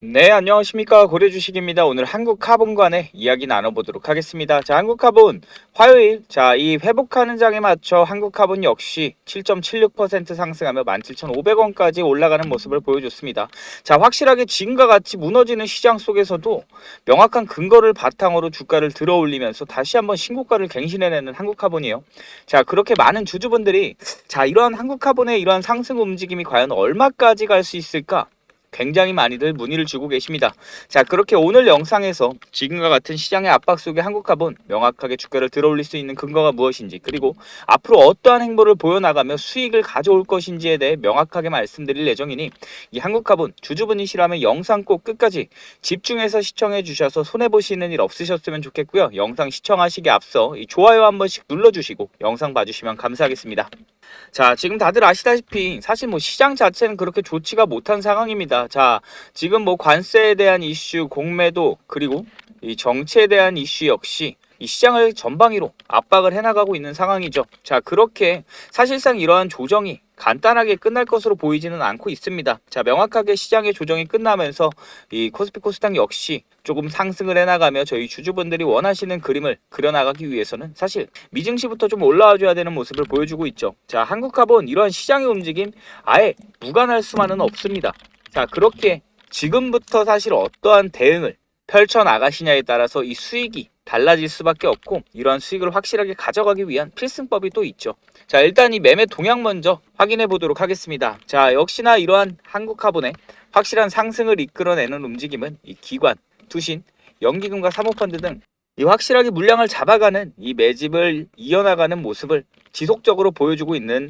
네, 안녕하십니까. 고려주식입니다. 오늘 한국카본관의 이야기 나눠보도록 하겠습니다. 자, 한국카본 화요일, 자, 이 회복하는 장에 맞춰 한국카본 역시 7.76% 상승하며 17,500원까지 올라가는 모습을 보여줬습니다. 자, 확실하게 지금과 같이 무너지는 시장 속에서도 명확한 근거를 바탕으로 주가를 들어 올리면서 다시 한번 신고가를 갱신해내는 한국카본이에요. 자, 그렇게 많은 주주분들이 자, 이러한 한국카본의 이러한 상승 움직임이 과연 얼마까지 갈 수 있을까? 굉장히 많이들 문의를 주고 계십니다. 자, 그렇게 오늘 영상에서 지금과 같은 시장의 압박 속에 한국株은 명확하게 주가를 들어올릴 수 있는 근거가 무엇인지 그리고 앞으로 어떠한 행보를 보여나가며 수익을 가져올 것인지에 대해 명확하게 말씀드릴 예정이니 이 한국株은 주주분이시라면 영상 꼭 끝까지 집중해서 시청해 주셔서 손해보시는 일 없으셨으면 좋겠고요. 영상 시청하시기 앞서 이 좋아요 한 번씩 눌러주시고 영상 봐주시면 감사하겠습니다. 자, 지금 다들 아시다시피 사실 뭐 시장 자체는 그렇게 좋지가 못한 상황입니다. 자, 지금 뭐 관세에 대한 이슈, 공매도 그리고 이 정치에 대한 이슈 역시 이 시장을 전방위로 압박을 해나가고 있는 상황이죠. 자, 그렇게 사실상 이러한 조정이 간단하게 끝날 것으로 보이지는 않고 있습니다. 자, 명확하게 시장의 조정이 끝나면서 이 코스피 코스닥 역시 조금 상승을 해나가며 저희 주주분들이 원하시는 그림을 그려나가기 위해서는 사실 미증시부터 좀 올라와줘야 되는 모습을 보여주고 있죠. 자, 한국화본 이러한 시장의 움직임 아예 무관할 수만은 없습니다. 자, 그렇게 지금부터 사실 어떠한 대응을 펼쳐 나가시냐에 따라서 이 수익이 달라질 수밖에 없고 이러한 수익을 확실하게 가져가기 위한 필승법이 또 있죠. 자, 일단 이 매매 동향 먼저 확인해 보도록 하겠습니다. 자, 역시나 이러한 한국화본의 확실한 상승을 이끌어내는 움직임은 이 기관, 투신, 연기금과 사모펀드 등 이 확실하게 물량을 잡아가는 이 매집을 이어나가는 모습을 지속적으로 보여주고 있는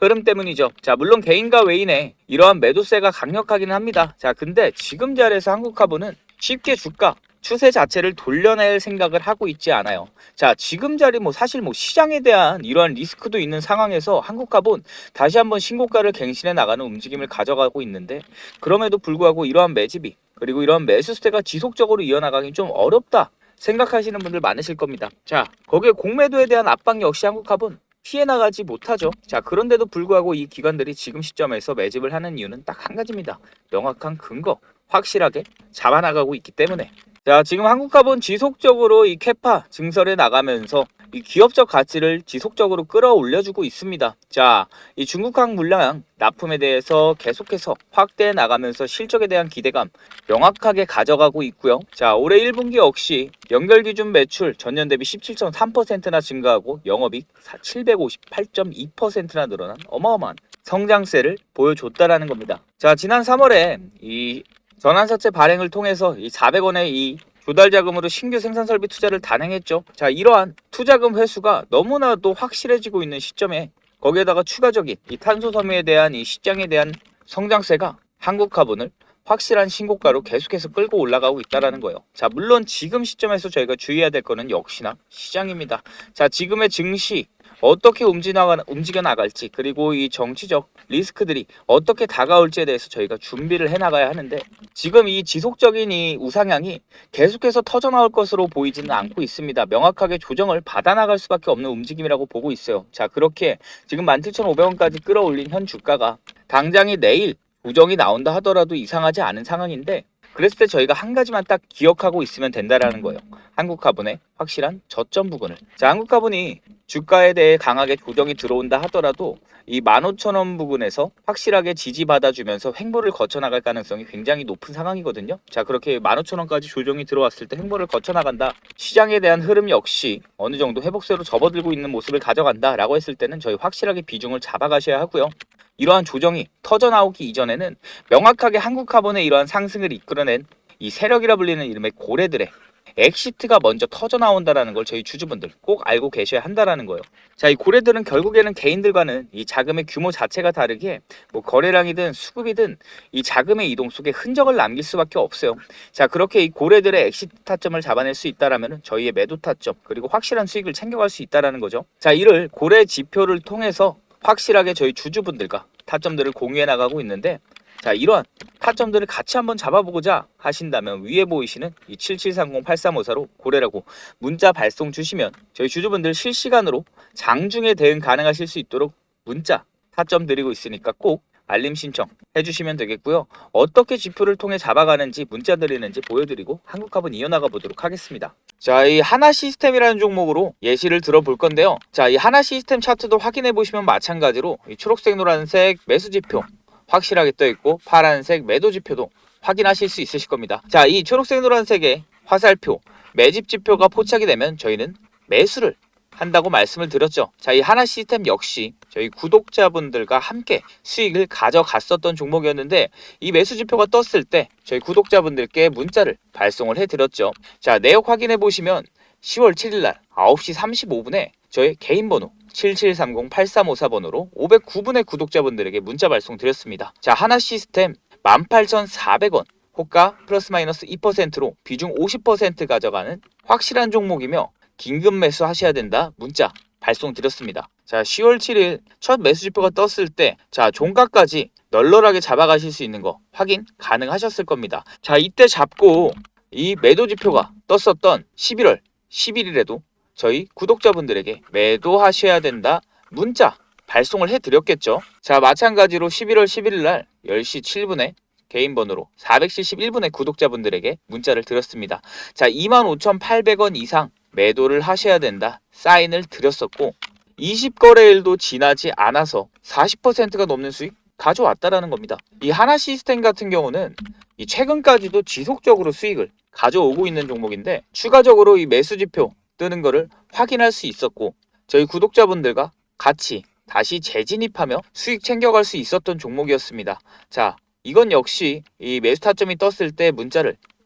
흐름 때문이죠. 자, 물론 개인과 외인의 이러한 매도세가 강력하기는 합니다. 자, 근데 지금 자리에서 한국화보는 쉽게 주가 추세 자체를 돌려낼 생각을 하고 있지 않아요. 자, 지금 자리 뭐 사실 뭐 시장에 대한 이러한 리스크도 있는 상황에서 한국화본 다시 한번 신고가를 갱신해 나가는 움직임을 가져가고 있는데 그럼에도 불구하고 이러한 매집이 그리고 이러한 매수 세가 지속적으로 이어나가기 좀 어렵다. 생각하시는 분들 많으실 겁니다. 자, 거기에 공매도에 대한 압박 역시 한국화본 피해 나가지 못하죠. 자, 그런데도 불구하고 이 기관들이 지금 시점에서 매집을 하는 이유는 딱 한 가지입니다. 명확한 근거, 확실하게 잡아나가고 있기 때문에. 자, 지금 한국화본 지속적으로 이 캐파 증설해 나가면서 이 기업적 가치를 지속적으로 끌어올려주고 있습니다. 자, 이 중국항 물량 납품에 대해서 계속해서 확대해 나가면서 실적에 대한 기대감 명확하게 가져가고 있고요. 자, 올해 1분기 역시 연결 기준 매출 전년 대비 17.3%나 증가하고 영업이익 758.2%나 늘어난 어마어마한 성장세를 보여줬다라는 겁니다. 자, 지난 3월에 이 전환사채 발행을 통해서 이 400원의 이 조달 자금으로 신규 생산 설비 투자를 단행했죠. 자, 이러한 투자금 회수가 너무나도 확실해지고 있는 시점에 거기에다가 추가적인 이 탄소 섬유에 대한 이 시장에 대한 성장세가 한국 카본을 확실한 신고가로 계속해서 끌고 올라가고 있다라는 거예요. 자, 물론 지금 시점에서 저희가 주의해야 될 거는 역시나 시장입니다. 자, 지금의 증시 어떻게 움직여 나갈지 그리고 이 정치적 리스크들이 어떻게 다가올지에 대해서 저희가 준비를 해 나가야 하는데 지금 이 지속적인 이 우상향이 계속해서 터져 나올 것으로 보이지는 않고 있습니다. 명확하게 조정을 받아 나갈 수밖에 없는 움직임이라고 보고 있어요. 자, 그렇게 지금 17,500원까지 끌어올린 현 주가가 당장이 내일 조정이 나온다 하더라도 이상하지 않은 상황인데 그랬을 때 저희가 한 가지만 딱 기억하고 있으면 된다라는 거예요. 한국 화분의 확실한 저점 부분을. 자, 한국 화분이 주가에 대해 강하게 조정이 들어온다 하더라도 이 15,000원 부분에서 확실하게 지지받아주면서 횡보를 거쳐나갈 가능성이 굉장히 높은 상황이거든요. 자, 그렇게 15,000원까지 조정이 들어왔을 때 횡보를 거쳐나간다. 시장에 대한 흐름 역시 어느 정도 회복세로 접어들고 있는 모습을 가져간다라고 했을 때는 저희 확실하게 비중을 잡아가셔야 하고요. 이러한 조정이 터져 나오기 이전에는 명확하게 한국카본의 이러한 상승을 이끌어낸 이 세력이라 불리는 이름의 고래들의 엑시트가 먼저 터져 나온다라는 걸 저희 주주분들 꼭 알고 계셔야 한다라는 거예요. 자, 이 고래들은 결국에는 개인들과는 이 자금의 규모 자체가 다르게 뭐 거래량이든 수급이든 이 자금의 이동 속에 흔적을 남길 수밖에 없어요. 자, 그렇게 이 고래들의 엑시트 타점을 잡아낼 수 있다라면 저희의 매도 타점 그리고 확실한 수익을 챙겨갈 수 있다라는 거죠. 자, 이를 고래 지표를 통해서 확실하게 저희 주주분들과 타점들을 공유해 나가고 있는데 자 이러한 타점들을 같이 한번 잡아보고자 하신다면 위에 보이시는 이 7730-8354로 고래라고 문자 발송 주시면 저희 주주분들 실시간으로 장중에 대응 가능하실 수 있도록 문자 타점 드리고 있으니까 꼭 알림 신청 해주시면 되겠고요. 어떻게 지표를 통해 잡아가는지 문자 드리는지 보여드리고 한국합은 이어나가 보도록 하겠습니다. 자, 이 하나 시스템이라는 종목으로 예시를 들어볼 건데요. 자, 이 하나 시스템 차트도 확인해 보시면 마찬가지로 이 초록색, 노란색 매수 지표 확실하게 떠 있고 파란색 매도 지표도 확인하실 수 있으실 겁니다. 자, 이 초록색, 노란색의 화살표 매집 지표가 포착이 되면 저희는 매수를 한다고 말씀을 드렸죠. 자, 이 하나 시스템 역시 저희 구독자분들과 함께 수익을 가져갔었던 종목이었는데 이 매수 지표가 떴을 때 저희 구독자분들께 문자를 발송을 해드렸죠. 자, 내역 확인해 보시면 10월 7일 날 9시 35분에 저희 개인 번호 7730-8354번으로 509분의 구독자분들에게 문자 발송 드렸습니다. 자, 하나 시스템 18,400원 호가 플러스 마이너스 2%로 비중 50% 가져가는 확실한 종목이며 긴급 매수 하셔야 된다 문자 발송 드렸습니다. 자 10월 7일 첫 매수 지표가 떴을 때 자 종가까지 널널하게 잡아가실 수 있는 거 확인 가능하셨을 겁니다. 자 이때 잡고 이 매도 지표가 떴었던 11월 11일에도 저희 구독자분들에게 매도하셔야 된다 문자 발송을 해드렸겠죠. 자 마찬가지로 11월 11일 날 10시 7분에 개인 번호로 471분의 구독자분들에게 문자를 드렸습니다. 자 25,800원 이상 매도를 하셔야 된다 사인을 드렸었고 20거래일도 지나지 않아서 40%가 넘는 수익 가져왔다라는 겁니다. 이 하나 시스템 같은 경우는 이 최근까지도 지속적으로 수익을 가져오고 있는 종목인데 추가적으로 이 매수 지표 뜨는 거를 확인할 수 있었고 저희 구독자분들과 같이 다시 재진입하며 수익 챙겨갈 수 있었던 종목이었습니다. 자, 이건 역시 이 매수 타점이 떴을 때 문자를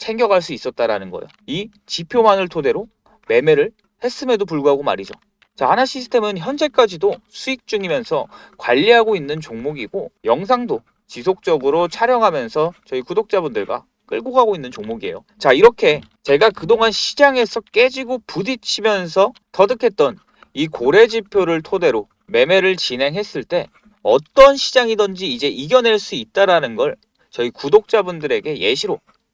챙겨갈 수 있었다라는 거예요. 이 지표만을 토대로 매매를 했음에도 불구하고 말이죠. 자, 하나 시스템은 현재까지도 수익 중이면서 관리하고 있는 종목이고 영상도 지속적으로 촬영하면서 저희 구독자분들과 끌고 가고 있는 종목이에요. 자, 이렇게 제가 그동안 시장에서 깨지고 부딪히면서 터득했던 이 고래 지표를 토대로 매매를 진행했을 때 어떤 시장이든지 이제 이겨낼 수 있다라는 걸 저희 구독자분들에게 예시로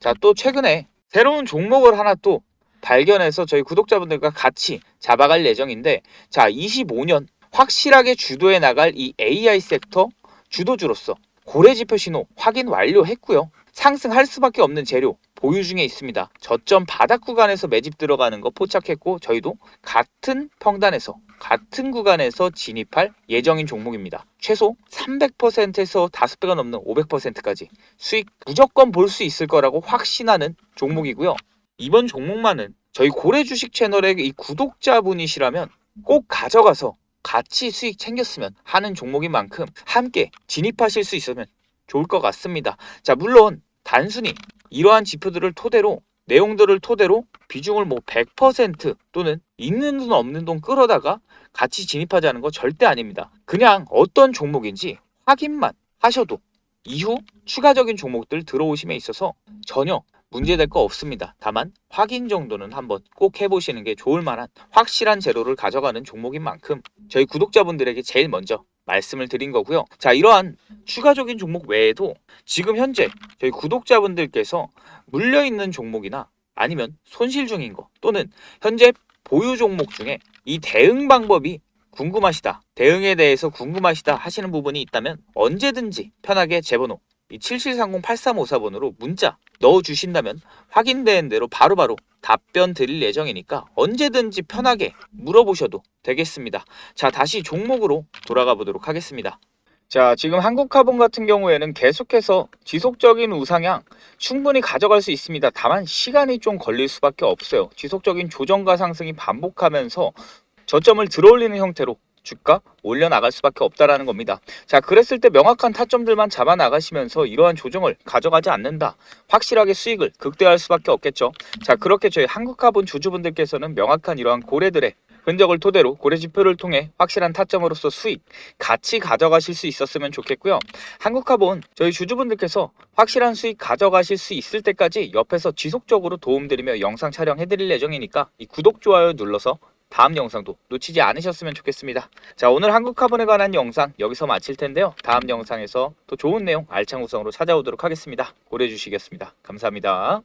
자, 또 최근에 새로운 종목을 하나 또 발견해서 저희 구독자분들과 같이 잡아갈 예정인데 자, 25년 확실하게 주도해 나갈 이 AI 섹터 주도주로서 고래 지표 신호 확인 완료했고요. 상승할 수밖에 없는 재료 보유 중에 있습니다. 저점 바닥 구간에서 매집 들어가는 거 포착했고 저희도 같은 평단에서 같은 구간에서 진입할 예정인 종목입니다. 최소 300%에서 5배가 넘는 500%까지 수익 무조건 볼 수 있을 거라고 확신하는 종목이고요. 이번 종목만은 저희 고래 주식 채널의 이 구독자분이시라면 꼭 가져가서 같이 수익 챙겼으면 하는 종목인 만큼 함께 진입하실 수 있으면 좋을 것 같습니다. 자, 물론 단순히 이러한 지표들을 토대로 내용들을 토대로 비중을 뭐 100% 또는 있는 돈 없는 돈 끌어다가 같이 진입하자는 거 절대 아닙니다. 그냥 어떤 종목인지 확인만 하셔도 이후 추가적인 종목들 들어오심에 있어서 전혀 문제될 거 없습니다. 다만 확인 정도는 한번 꼭 해보시는 게 좋을 만한 확실한 재료를 가져가는 종목인 만큼 저희 구독자분들에게 제일 먼저 말씀을 드린 거고요. 자, 이러한 추가적인 종목 외에도 지금 현재 저희 구독자분들께서 물려 있는 종목이나 아니면 손실 중인 거 또는 현재 보유 종목 중에 이 대응 방법이 궁금하시다. 대응에 대해서 궁금하시다 하시는 부분이 있다면 언제든지 편하게 제 번호 이 7730-8354번으로 문자 넣어 주신다면 확인된 대로 바로바로 답변 드릴 예정이니까 언제든지 편하게 물어보셔도 되겠습니다. 자, 다시 종목으로 돌아가 보도록 하겠습니다. 자, 지금 한국카본 같은 경우에는 계속해서 지속적인 우상향 충분히 가져갈 수 있습니다. 다만 시간이 좀 걸릴 수밖에 없어요. 지속적인 조정과 상승이 반복하면서 저점을 들어올리는 형태로 주가 올려나갈 수밖에 없다라는 겁니다. 자, 그랬을 때 명확한 타점들만 잡아 나가시면서 이러한 조정을 가져가지 않는다. 확실하게 수익을 극대화할 수밖에 없겠죠. 자, 그렇게 저희 한국카본 주주분들께서는 명확한 이러한 고래들의 흔적을 토대로 고래 지표를 통해 확실한 타점으로서 수익 같이 가져가실 수 있었으면 좋겠고요. 한국카본 저희 주주분들께서 확실한 수익 가져가실 수 있을 때까지 옆에서 지속적으로 도움드리며 영상 촬영해드릴 예정이니까 이 구독 좋아요 눌러서 다음 영상도 놓치지 않으셨으면 좋겠습니다. 자 오늘 한국카본에 관한 영상 여기서 마칠 텐데요. 다음 영상에서 또 좋은 내용 알찬 구성으로 찾아오도록 하겠습니다. 고려해 주시겠습니다. 감사합니다.